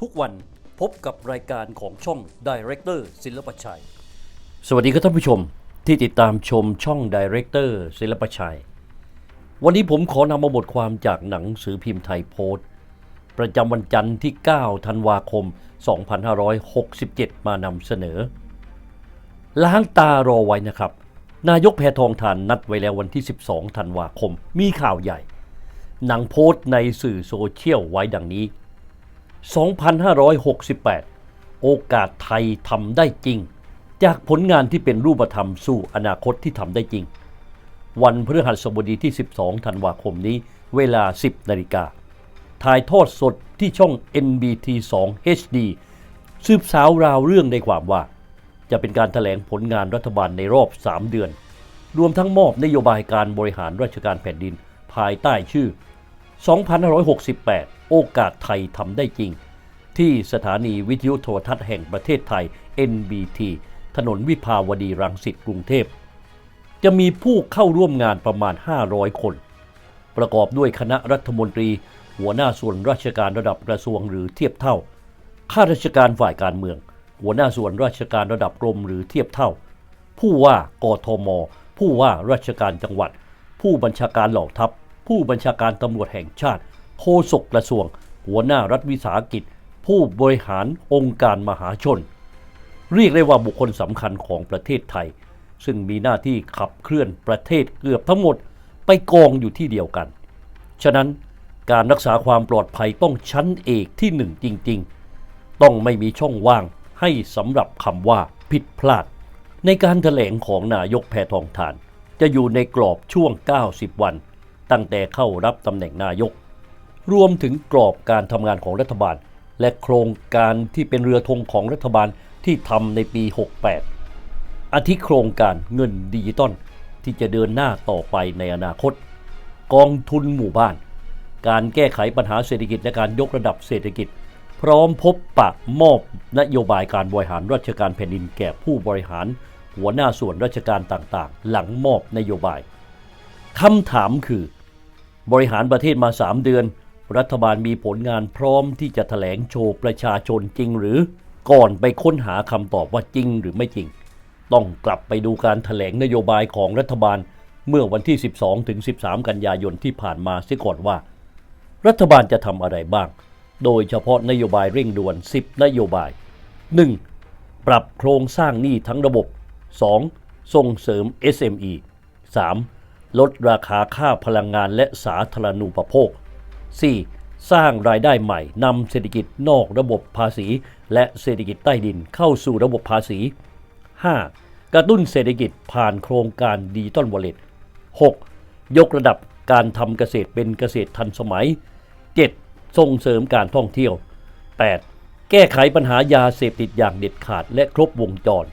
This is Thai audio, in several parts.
ทุกวันพบกับรายการของช่อง Director ศิลปชัย สวัสดีครับท่านผู้ชมที่ติดตามชมช่อง Director ศิลปชัย วันนี้ผมขอนำมาบทความจากหนังสือพิมพ์ไทยโพสต์ ประจำวันจันทร์ที่ 9 ธันวาคม 2567 มานำเสนอ ล้างตารอไว้นะครับ นายกแพทองทานนัดไว้แล้ววันที่ 12 ธันวาคม มีข่าวใหญ่ หนังโพสต์ในสื่อโซเชียลไว้ดังนี้ 2568 โอกาสไทยทำได้จริง จากผลงานที่เป็นรูปธรรมสู่อนาคตที่ทำได้จริง วันพฤหัสบดีที่ 12 ธันวาคมนี้ เวลา 10 นาฬิกา ถ่ายทอดสดที่ช่อง NBT 2 HD สืบสาวราวเรื่องในความว่า จะเป็นการถแถลงผลงานรัฐบาลในรอบ 3 เดือน รวมทั้งมอบนโยบายการบริหารราชการแผ่นดิน ภายใต้ชื่อ 2568 โอกาสไทยทำได้จริง ที่สถานีวิทยุโทรทัศน์แห่งประเทศไทย NBT ถนนวิภาวดีรังสิตกรุงเทพ จะมีผู้เข้าร่วมงานประมาณ 500 คน ประกอบด้วยคณะรัฐมนตรี หัวหน้าส่วนราชการระดับกระทรวงหรือเทียบเท่า ข้าราชการฝ่ายการเมือง หัวหน้าส่วนราชการระดับกรมหรือเทียบเท่า ผู้ว่ากทม ผู้ว่าราชการจังหวัด ผู้บัญชาการเหล่าทัพ ผู้บัญชาการตำรวจแห่งชาติโฆษกกระทรวง หัวหน้ารัฐวิสาหกิจ ผู้บริหารองค์การมหาชน เรียกได้ว่าบุคคลสำคัญของประเทศไทย ซึ่งมีหน้าที่ขับเคลื่อนประเทศเกือบทั้งหมดไปกองอยู่ที่เดียวกัน ฉะนั้นการรักษาความปลอดภัยต้องชั้นเอกที่หนึ่งจริง ๆ ต้องไม่มีช่องว่างให้สำหรับคำว่าผิดพลาด ในการถแถลงของนายกแพทองทาน จะอยู่ในกรอบช่วง 90 วัน ตั้งแต่เข้ารับตำแหน่งนายก รวมถึงกรอบการทำงานของรัฐบาล และโครงการที่เป็นเรือธงของรัฐบาลที่ทำในปี 68อาทิโครงการเงินดิจิตอลที่จะเดินหน้าต่อไปในอนาคต กองทุนหมู่บ้าน การแก้ไขปัญหาเศรษฐกิจและการยกระดับเศรษฐกิจ พร้อมพบปะมอบนโยบายการบริหารราชการแผ่นดินแก่ผู้บริหาร หัวหน้าส่วนราชการต่างๆ หลังมอบนโยบายคำถามคือ บริหารประเทศมา 3 เดือน รัฐบาลมีผลงานพร้อมที่จะถแถลงโชว์ประชาชนจริงหรือก่อนไปค้นหาคำตอบว่าจริงหรือไม่จริง ต้องกลับไปดูการถแถลงนโยบายของรัฐบาลเมื่อวันที่ 12ถึง13 กันยายนที่ผ่านมาเสียก่อนว่า รัฐบาลจะทำอะไรบ้าง โดยเฉพาะนโยบายเร่งด่วน 10 นโยบาย 1. ปรับโครงสร้างหนี้ทั้งระบบ 2. ส่งเสริม SME 3. ลดราคาค่าพลังงานและสาธารณูปโภค 4. สร้างรายได้ใหม่นำเศรษฐกิจนอกระบบภาษี และเศรษฐกิจใต้ดินเข้าสู่ระบบภาษี 5. กระตุ้นเศรษฐกิจผ่านโครงการดิจิตอลวอลเล็ต 6. ยกระดับการทำเกษตรเป็นเกษตรทันสมัย 7. ส่งเสริมการท่องเที่ยว 8. แก้ไขปัญหายาเสพติดอย่างเด็ดขาดและครบวงจร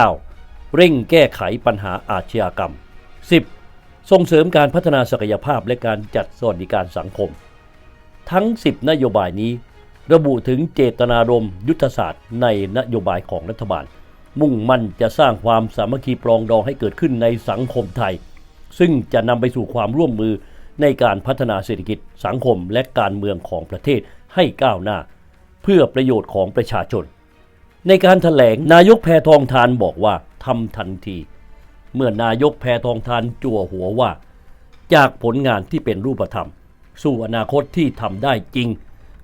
9. เร่งแก้ไขปัญหาอาชญากรรม 10. ส่งเสริมการพัฒนาศักยภาพและการจัดสวัสดิการสังคม ทั้ง 10 นโยบายนี้ ระบุถึงเจตนารมณ์ยุทธศาสตร์ในนโยบายของรัฐบาล มุ่งมั่นจะสร้างความสามัคคีปรองดองให้เกิดขึ้นในสังคมไทย ซึ่งจะนำไปสู่ความร่วมมือในการพัฒนาเศรษฐกิจสังคมและการเมืองของประเทศให้ก้าวหน้า เพื่อประโยชน์ของประชาชน ในการถแถลงนายกแพทองทานบอกว่าทำทันที เมื่อนายกแพทองทานจั่วหัวว่า จากผลงานที่เป็นรูปธรรม สู่อนาคตที่ทำได้จริง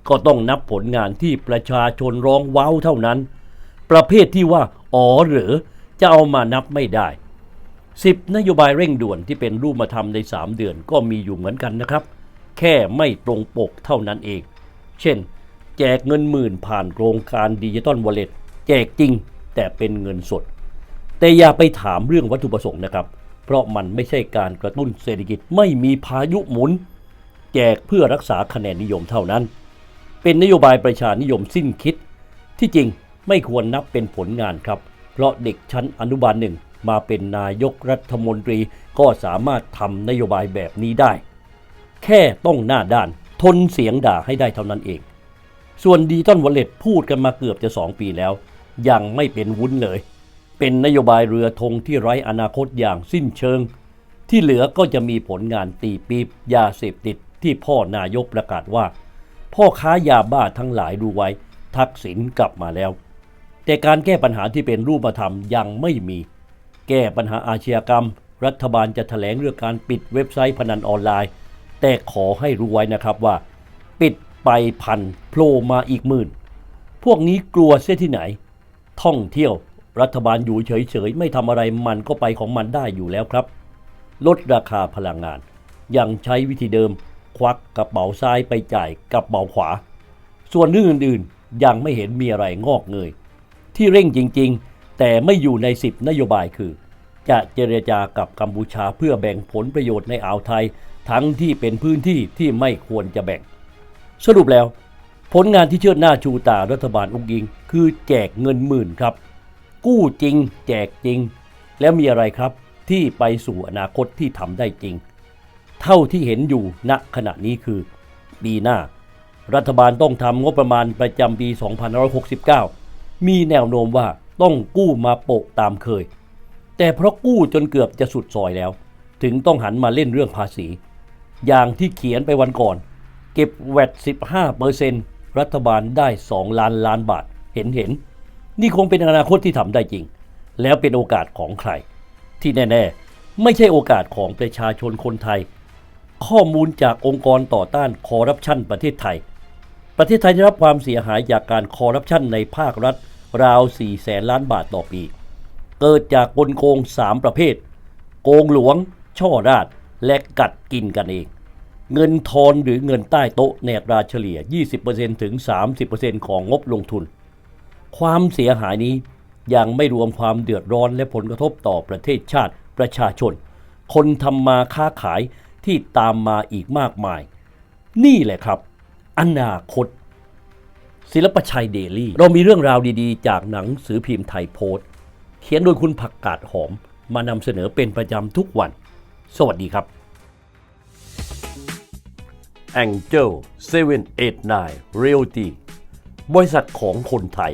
ก็ต้องนับผลงานที่ประชาชนร้องว้าวเท่านั้น ประเภทที่ว่า อ๋อหรือจะเอามานับไม่ได้ 10 นโยบายเร่งด่วนที่เป็นรูปธรรมใน 3 เดือนก็มีอยู่เหมือนกันนะครับ แค่ไม่ตรงปกเท่านั้นเอง เช่น แจกเงินหมื่นผ่านโครงการดิจิตอลวอลเล็ตแจกจริงแต่เป็นเงินสด แต่อย่าไปถามเรื่องวัตถุประสงค์นะครับ เพราะมันไม่ใช่การกระตุ้นเศรษฐกิจไม่มีพายุหมุน แจกเพื่อรักษาคะแนนนิยมเท่านั้น เป็นนโยบายประชานิยมสิ้นคิด ที่จริงไม่ควรนับเป็นผลงานครับ เพราะเด็กชั้นอนุบาลหนึ่งมาเป็นนายกรัฐมนตรีก็สามารถทำนโยบายแบบนี้ได้ แค่ต้องหน้าด้านทนเสียงด่าให้ได้เท่านั้นเอง ส่วนดิจิตอลวอลเล็ตพูดกันมาเกือบจะ 2 ปีแล้ว ยังไม่เป็นวุ้นเลย เป็นนโยบายเรือธงที่ไร้อนาคตอย่างสิ้นเชิง ที่เหลือก็จะมีผลงานตีปีบยาเสพติดที่พ่อนายกประกาศว่า พ่อค้ายาบ้าทั้งหลายดูไว้ ทักษิณกลับมาแล้ว แต่การแก้ปัญหาที่เป็นรูปธรรมยังไม่มี แก้ปัญหาอาชญากรรม รัฐบาลจะแถลงเรื่องการปิดเว็บไซต์พนันออนไลน์ แต่ขอให้รู้ไว้นะครับว่า ปิดไปพันโผล่มาอีกหมื่นพวกนี้กลัวเสียที่ไหน ท่องเที่ยว รัฐบาลอยู่เฉยๆ ไม่ทำอะไรมันก็ไปของมันได้อยู่แล้วครับ ลดราคาพลังงาน ยังใช้วิธีเดิม ควักกระเป๋าซ้ายไปจ่ายกระเป๋าขวา ส่วนเรื่องอื่นๆ ยังไม่เห็นมีอะไรงอกเงย ที่เร่งจริงๆ แต่ไม่อยู่ในสิบนโยบายคือ จะเจรจากับกัมพูชาเพื่อแบ่งผลประโยชน์ในอ่าวไทย ทั้งที่เป็นพื้นที่ที่ไม่ควรจะแบ่ง สรุปแล้ว ผลงานที่เชิดหน้าชูตารัฐบาลอุกยิง คือแจกเงินหมื่นครับ กู้จริง แจกจริง แล้วมีอะไรครับที่ไปสู่อนาคตที่ทำได้จริง เท่าที่เห็นอยู่ณขณะนี้คือปีหน้า รัฐบาลต้องทำงบประมาณประจำปี 2569 มีแนวโน้มว่าต้องกู้มาโปะตามเคย แต่เพราะกู้จนเกือบจะสุดซอยแล้ว ถึงต้องหันมาเล่นเรื่องภาษี อย่างที่เขียนไปวันก่อน เก็บแวด15%รัฐบาลได้ 2 ล้านล้านบาท เห็นเห็น นี่คงเป็นอนาคตที่ทำได้จริง แล้วเป็นโอกาสของใคร ที่แน่ ๆ ไม่ใช่โอกาสของประชาชนคนไทย ข้อมูลจากองค์กรต่อต้านคอร์รัปชันประเทศไทย ประเทศไทยได้รับความเสียหายจากการคอร์รัปชันในภาครัฐ ราว 4 แสนล้านบาทต่อปี เกิดจากกลโกง 3 ประเภท โกงหลวง ช่อราดและกัดกินกันเองเงินทอนหรือเงินใต้โต๊ะในตราเฉลี่ย 20%ถึง 30%ของงบลงทุน ความเสียหายนี้ยังไม่รวมความเดือดร้อนและผลกระทบต่อประเทศชาติประชาชน คนทำมาค้าขายที่ตามมาอีกมากมาย นี่แหละครับ อนาคต ศิลปชัยเดลี่ เรามีเรื่องราวดีๆ จากหนังสือพิมพ์ไทยโพสต์ เขียนโดยคุณผักกาดหอม มานำเสนอเป็นประจำทุกวัน สวัสดีครับ Angel 789 Realty บริษัทของคนไทย